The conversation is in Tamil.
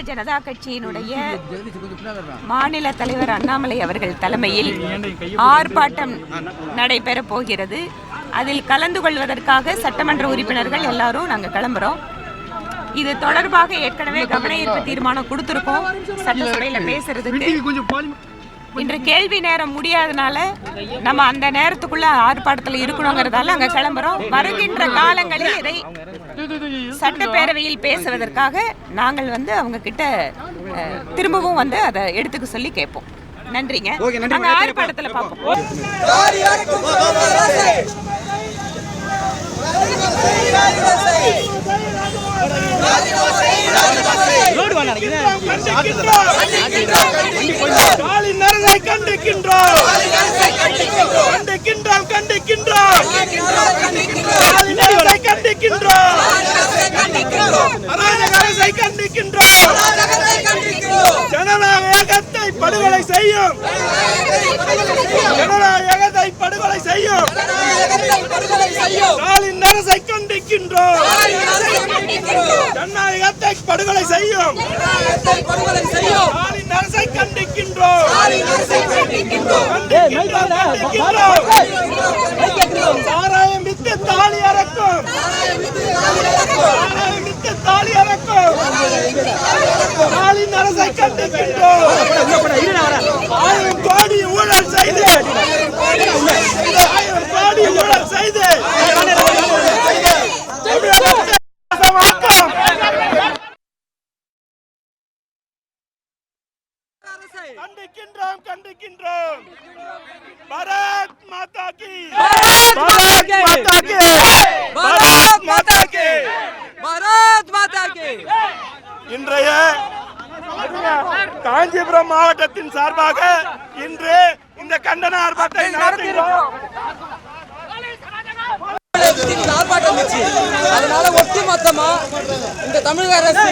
பாரதிய ஜனதா கட்சியினுடைய மாநில தலைவர் அண்ணாமலை அவர்கள் தலைமையில் ஆர்ப்பாட்டம் நடைபெறப் போகிறது. அதில் கலந்து கொள்வதற்காக சட்டமன்ற உறுப்பினர்கள் எல்லாரும் நாங்கள் கிளம்புறோம். இது தொடர்பாக ஏற்கனவே கவன ஈர்ப்பு தீர்மானம் கொடுத்துருக்கோம். சட்டசபையில் பேசுறதுக்கு. இன்று கேள்வி நேரம் முடியாதனால நம்ம அந்த நேரத்துக்குள்ள ஆர்ப்பாட்டத்தில் இருக்கணுங்கிறதால அங்க கிளம்புறோம். வருகின்ற காலங்களில் இதை சட்டப்பேரவையில் பேசுவதற்காக நாங்கள் வந்து அவங்க கிட்ட திரும்பவும் வந்து அதை எடுத்துக்க சொல்லி கேட்போம். நன்றிங்க. நாங்க ஆர்ப்பாட்டத்தில் பார்ப்போம். ஸ்டாலின் அரசை கண்டிக்கின்றோம். கண்டிக்கின்றோம். கண்டிக்கின்றோம். கண்டிக்கின்றோம் கண்டிக்கின்றோம். ஜனநாயகத்தை படுகொலை செய்யும். ஜனநாயகத்தை படுகொலை செய்யும். ஸ்டாலின் அரசை கண்டிக்கின்றோம். ஜனநாயகத்தை படுகொலை செய்யும். ஸ்டாலின் அரசை கண்டிக்கின்றோம். சாராயம் வித்து தாலி அறக்கும். ஸ்டாலின் அரசை கண்டிக்கின்றோம். ஆயிரம் கோடி ஊழல் செய்து. ஆயிரம் கோடி ஊழல் செய்து. கண்டிக்கின்றோம் கண்டிக்கின்றோம். பாரத் மாதா கி. பாரத் மாதா கி பாரத் மாதா கி பாரத் மாதா கி இன்றைய காஞ்சிபுரம் மாவட்டத்தின் சார்பாக இன்று இந்த கண்டன ஆர்ப்பாட்டத்தை நடத்துகிறோம் ஆர்ப்பாட்டம் வச்சு அதனால ஒட்டு மொத்தமா இந்த தமிழக அரசு